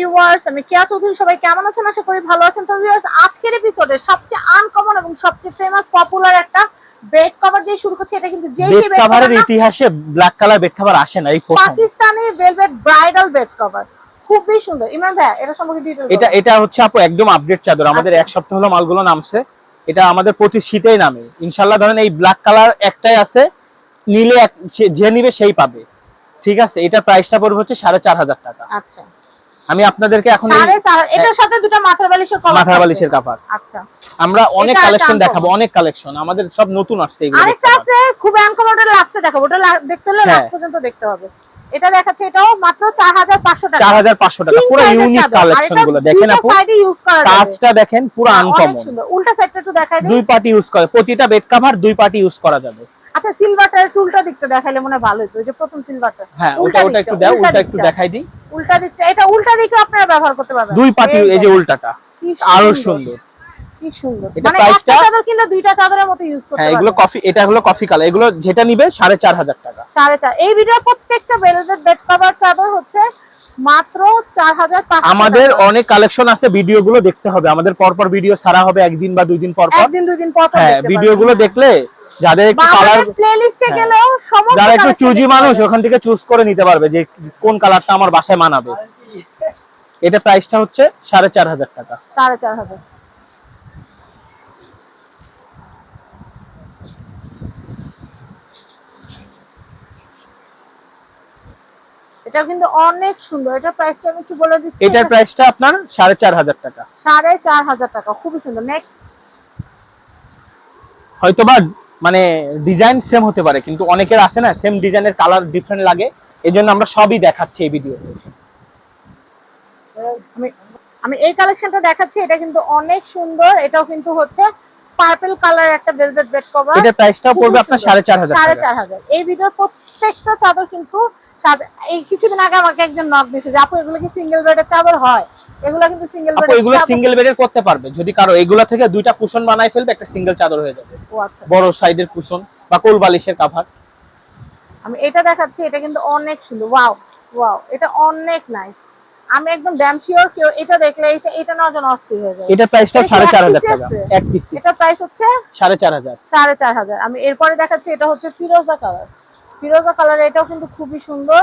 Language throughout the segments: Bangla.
ভিউয়ার্স আমি কেয়া চৌধুরী সবাই কেমন আছেন? আশা করি ভালো আছেন। তো ভিউয়ার্স আজকের এপিসোডে সবচেয়ে আনকমন এবং সবচেয়ে ফেমাস পপুলার একটা বেড কভার দিয়ে শুরু করছে। এটা কিন্তু যেই বেড বেড কভার কাভারের ইতিহাসে ব্ল্যাক কালার বেড কাভার আসে না এই প্রথম। Pakistani velvet bridal bed cover খুবই সুন্দর। ইমরান ভাই এটা সম্পর্কে ডিটেইল এটা এটা হচ্ছে আপু একদম আপডেট চাদর। আমাদের আচ্ছা। এক সপ্তাহ হলো মালগুলো নামছে। এটা আমাদের প্রতি শীতেই নামে। ইনশাল্লাহ ধরেন এই ব্ল্যাক কালার একটাই আছে নিলে যে নিবে সেই পাবে। ঠিক আছে? এটা প্রাইসটা পড়বে হচ্ছে সাড়ে চার হাজার টাকা। আচ্ছা। আমি আপনাদেরকে এখন এটার সাথে দুটো মাথার বালিশের কভার মাথার বালিশের কাভার আচ্ছা। আমরা অনেক কালেকশন দেখাবো অনেক কালেকশন আমাদের সব নতুন আসছে এগুলো আরেকটা আছে খুব আনকমন ওটা লাস্টে দেখাবো। ওটা দেখতে হলে হ্যাঁ। লাস্ট পর্যন্ত দেখতে হবে। এটা দেখাচ্ছে এটাও মাত্র চার হাজার পাঁচশো টাকা। চার হাজার পাঁচশো টাকা পুরো ইউনিক। কালেকশনগুলো। দেখেন আপু এ use করা। কাজটা দেখেন পুরো হ্যাঁ, আনকমন সুন্দর। উল্টা সাইডটা একটু দেখাই দিই। দুই পার্টি ইউজ করে প্রতিটা বেড কভার দুই পার্টি ইউজ করা যাবে। আচ্ছা সিলভারটার উল্টা দিকটা দেখাইলে মনে হয় ভালো হতো যে প্রথম সিলভারটা হ্যাঁ ওটা ওটা একটু দাও ওটা একটু দেখাই দিই। উল্টা দিকটা এটা উল্টা দিকে আপনারা ব্যবহার করতে পারবেন। দুই পার্টি এই যে উল্টাটা আরও সুন্দর। কি সুন্দর। এটা মানে price একটা টা- চাদর কিনলে দুইটা চাদরের মতো ইউজ করতে হ্যাঁ এগুলো কফি এটা হলো কফি কালার এগুলো যেটা নিবে সাড়ে চার হাজার টাকা। সাড়ে চার। এই ভিডিও প্রত্যেকটা বেলভেট বেড কভার চাদর হচ্ছে মাত্র চার হাজার আমাদের অনেক কালেকশন আছে ভিডিও গুলো দেখতে হবে। আমাদের পরপর ভিডিও ছাড়া হবে একদিন বা দুই দিন পর পর একদিন দুই দিন পর পর হ্যাঁ ভিডিও গুলো দেখলে যাদের একটু কালার প্লেলিস্টে হ্যাঁ। যারা একটু চুজি মানুষ ওখান থেকে চুজ করে নিতে পারবে যে কোন কালারটা আমার বাসায় মানাবে। এটা প্রাইসটা হচ্ছে সাড়ে চার হাজার টাকা। সাড়ে চার হাজার। এটা কিন্তু অনেক সুন্দর। এটা প্রাইসটা আমি একটু বলে দিচ্ছি। এটার প্রাইসটা আপনার সাড়ে চার হাজার টাকা। সাড়ে চার হাজার টাকা। খুবই সুন্দর। নেক্সট হয়তোবা মানে ডিজাইন সেম হতে পারে কিন্তু অনেকের আছে না সেম ডিজাইনের কালার ডিফারেন্ট লাগে এই জন্য আমরা সবই দেখাচ্ছি এই ভিডিওতে আমি এই কালেকশনটা দেখাচ্ছি এটা কিন্তু অনেক সুন্দর এটাও কিন্তু হচ্ছে পার্পল কালার একটা ভেলভেট বেড কভার এটা প্রাইসটাও খুবই পড়বে আপনার সুন্দর। সাড়ে চার হাজার সাড়ে টাকা। চার হাজার। এই ভিডিওর প্রত্যেকটা চাদর কিন্তু এই কিছুদিন আগে আমাকে একজন নক দিয়েছে যে আপু এগুলো কি সিঙ্গেল বেডের চাদর হয়? এগুলো কিন্তু সিঙ্গেল এগুলো সিঙ্গেল বেডের করতে পারবে। যদি কারও এগুলো থেকে দুইটা কুশন বানাই ফেলবে একটা সিঙ্গেল চাদর হয়ে যাবে। ও আচ্ছা। বড় সাইডের কুশন বা কোল বালিশের কাভার আমি এটা দেখাচ্ছি এটা কিন্তু অনেক সুন্দর। ওয়াও ওয়াও এটা অনেক নাইস আমি একদম ড্যাম শিওর কেউ এটা দেখলে এটা এটা নেওয়ার জন্য অস্থির হয়ে যায়। এটা টাকা? এক পিসি এটা প্রাইস হচ্ছে? সাড়ে চার হাজার। সাড়ে চার হাজার। আমি এরপরে দেখাচ্ছি এটা হচ্ছে ফিরোজা কালার ফিরোজা কালার এটাও কিন্তু খুবই সুন্দর।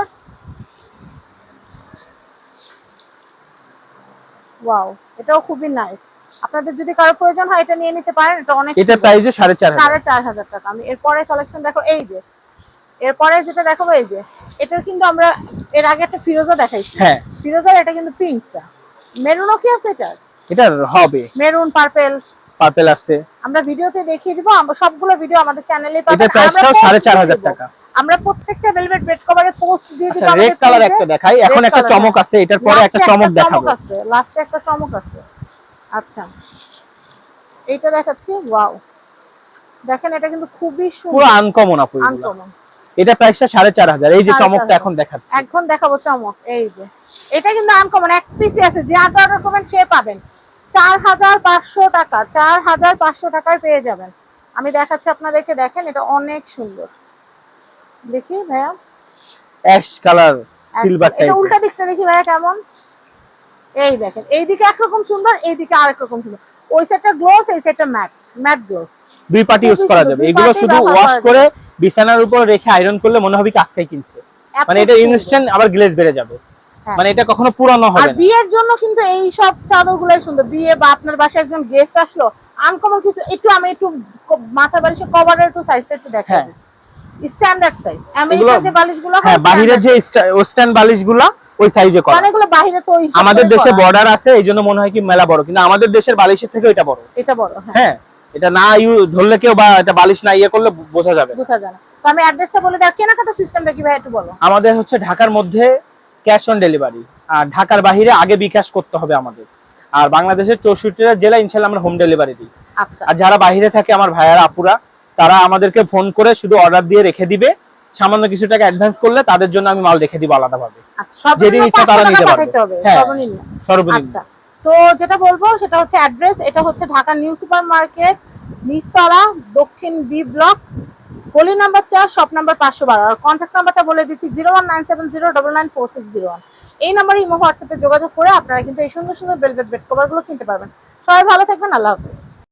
ওয়াও এটাও খুবই নাইস আপনাদের যদি কারও প্রয়োজন হয় এটা নিয়ে নিতে পারেন এটা অনেক হাজার। সাড়ে চার হাজার টাকা। আমি এরপরে কালেকশন দেখো এই যে। এরপরে যেটা দেখাবো এই যে। এটার কিন্তু আমরা এর আগে একটা ফিরোজা দেখাইছি। হ্যাঁ। ফিরোজার এটা কিন্তু পিঙ্কটা মেরুনও কি আছে এটা এটার হবে। মেরুন পার্পেল পার্পেল আছে। আমরা ভিডিওতে দেখিয়ে দিব আমরা সবগুলো ভিডিও আমাদের চ্যানেলে পাবেন। আমরা প্রাইসটাও post সাড়ে চার দিয়ে হাজার দিব। টাকা। আমরা প্রত্যেকটা ভেলভেট বেড কভারে পোস্ট দিয়ে আচ্ছা রেড কালার একটা দেখাই। এখন একটা চমক। আছে এটার পরে একটা চমক দেখাবো। আছে লাস্টে একটা চমক আছে। আচ্ছা। এইটা দেখাচ্ছি ওয়াও দেখেন এটা কিন্তু খুবই সুন্দর। পুরো আনকমন আপু আনকমন এটা প্রাইসটা সাড়ে চার হাজার। এই যে চমকটা এখন দেখাচ্ছি। এখন দেখাবো চমক এই যে। এটা কিন্তু আনকমন এক পিসি আছে যে আট অর্ডার করবেন সে পাবেন। চার হাজার পাঁচশো টাকা চার হাজার পাঁচশো টাকায় পেয়ে যাবেন। আমি দেখাচ্ছি আপনাদেরকে দেখেন এটা অনেক সুন্দর। দেখি ভাইয়া। অ্যাশ কালার সিলভার এটা উল্টা দিকটা দেখি ভাইয়া কেমন? এই দেখেন এইদিকে একরকম সুন্দর এইদিকে আরেক রকম সুন্দর। ওই গ্লোস এই সাইডটা ম্যাট ম্যাট গ্লোস দুই পার্টি ইউজ করা যাবে। এগুলো শুধু ওয়াশ করে বিছানার উপর রেখে আয়রন করলে মনে হবে কি আজকেই কিনছে। মানে এটা ইনস্ট্যান্ট আবার গ্লেজ বেড়ে যাবে। হ্যাঁ। মানে এটা কখনো পুরানো হবে না। বিয়ের জন্য কিন্তু এই সব চাদর গুলাই সুন্দর। বিয়ে বা আপনার বাসায় একজন গেস্ট আসলো আনকমন কিছু একটু আমি একটু মাথা বালিশের কভারের একটু সাইজটা একটু দেখাই হ্যাঁ। স্ট্যান্ডার্ড সাইজ আমেরিকার যে বালিশগুলো হ্যাঁ যে ওয়েস্টার্ন বালিশগুলা ওই সাইজে করা। অনেকগুলো বাহিরে তো আমাদের দেশে বর্ডার আছে এই জন্য মনে হয় কি মেলা বড়। কিন্তু আমাদের দেশের বালিশের থেকে এটা বড়। এটা বড় হ্যাঁ। হ্যাঁ এটা না ইউ ধরলে কেউ বা এটা বালিশ না ইয়ে করলে বোঝা যাবে বোঝা না। তো আমি অ্যাড্রেসটা বলে দেখ কেনাকাটা সিস্টেমটা কি ভাই একটু বলো? আমাদের হচ্ছে ঢাকার মধ্যে ক্যাশ অন ডেলিভারি আর ঢাকার বাইরে আগে বিকাশ করতে হবে আমাদের। আর বাংলাদেশের চৌষট্টিটা জেলা ইনশাল্লাহ আমরা হোম ডেলিভারি দিই। আচ্ছা। আর যারা বাইরে থাকে আমার ভাইয়ারা আপুরা তারা আমাদেরকে ফোন করে শুধু অর্ডার দিয়ে রেখে দিবে। সামান্য কিছু টাকা অ্যাডভান্স করলে তাদের জন্য আমি মাল রেখে দিব আলাদাভাবে। আচ্ছা সর্বনিম্ন যেদিন ইচ্ছা তারা নিতে পারবে। হ্যাঁ। সর্বনিম্ন। সর্বনিম্ন। আচ্ছা তো যেটা বলব সেটা হচ্ছে অ্যাড্রেস এটা হচ্ছে ঢাকা নিউ সুপার মার্কেট নিচতলা দক্ষিণ বি ব্লক গলি নাম্বার চার শপ নাম্বার পাঁচশো বারো। আর কন্ট্যাক্ট নাম্বারটা বলে দিচ্ছি zero one nine seven zero double nine four six zero one এই নাম্বারে ইমো হোয়াটসঅ্যাপে যোগাযোগ করে আপনারা কিন্তু এই সুন্দর সুন্দর বেলভেট বেড কভারগুলো কিনতে পারবেন। সবাই ভালো থাকবেন আল্লাহ হাফিজ।